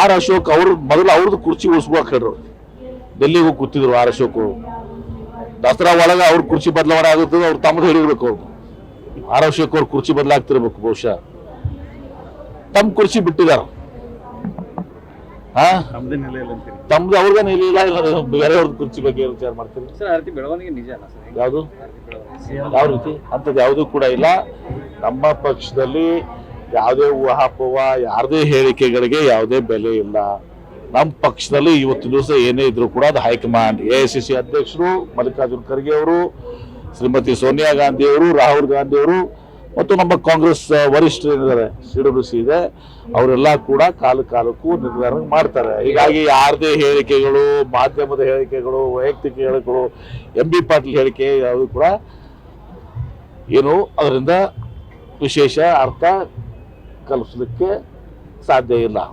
R Ashok ಅವ್ರ ಮೊದಲು ಅವ್ರದ್ದು ಕುರ್ಚಿ ಉಳಿಸ್ಬೇಕು ಹೇಳ್ರು. ಡೆಲ್ಲಿಗೆ ಹೋಗಿ ಕೂತಿದ್ರು ಆರ್ ಅಶೋಕ್. ದಸರಾ ಒಳಗೆ ಅವ್ರ ಕುರ್ಚಿ ಬದಲಾವಣೆ ಆಗುತ್ತದೆ ಅವ್ರ ತಮ್ಮದು ಹಿಡಿಬೇಕು ಅವ್ರು. ಆರ್ ಅಶೋಕ್ ಅವ್ರ ಕುರ್ಚಿ ಬದಲಾಗ್ತಿರ್ಬೇಕು ಬಹುಶಃ. ತಮ್ಮ ಕುರ್ಚಿ ಬಿಟ್ಟಿದಾರ ತಮ್ದು ಅವ್ರಿಗೆ ಇಲ್ಲ ಇಲ್ಲ ಬೇರೆಯವ್ರದ್ದು ಕುರ್ಚಿ ಬಗ್ಗೆ ವಿಚಾರ ಮಾಡ್ತೀರಿ? ಸರ್ ಯಾವುದು? ಯಾವ ರೀತಿ? ಅಂಥದ್ದು ಯಾವುದೂ ಕೂಡ ಇಲ್ಲ. ನಮ್ಮ ಪಕ್ಷದಲ್ಲಿ ಯಾವುದೇ ಊಹಾಪೋಹ ಯಾರದೇ ಹೇಳಿಕೆಗಳಿಗೆ ಯಾವುದೇ ಬೆಲೆ ಇಲ್ಲ. ನಮ್ಮ ಪಕ್ಷದಲ್ಲಿ ಇವತ್ತು ದಿವಸ ಏನೇ ಇದ್ರು ಕೂಡ ಅದು high command A I C C ಅಧ್ಯಕ್ಷರು ಮಲ್ಲಿಕಾರ್ಜುನ್ ಖರ್ಗೆ ಅವರು, ಶ್ರೀಮತಿ ಸೋನಿಯಾ ಗಾಂಧಿ ಅವರು, ರಾಹುಲ್ ಗಾಂಧಿ ಅವರು ಮತ್ತು ನಮ್ಮ ಕಾಂಗ್ರೆಸ್ ವರಿಷ್ಠರು ಏನಿದ್ದಾರೆ, ಸಿ ಡಬ್ಲ್ಯೂ ಸಿ ಇದೆ, ಅವರೆಲ್ಲ ಕೂಡ ಕಾಲ ಕಾಲಕ್ಕೂ ನಿರ್ಧಾರ ಮಾಡ್ತಾರೆ. ಹೀಗಾಗಿ ಯಾರದೇ ಹೇಳಿಕೆಗಳು, ಮಾಧ್ಯಮದ ಹೇಳಿಕೆಗಳು, ವೈಯಕ್ತಿಕ ಹೇಳಿಕೆಗಳು ಎಂ ಬಿ ಪಾಟೀಲ್ ಹೇಳಿಕೆ ಯಾವುದು ಕೂಡ ಏನು, ಅದರಿಂದ ವಿಶೇಷ ಅರ್ಥ kalışlık ki sade ilah.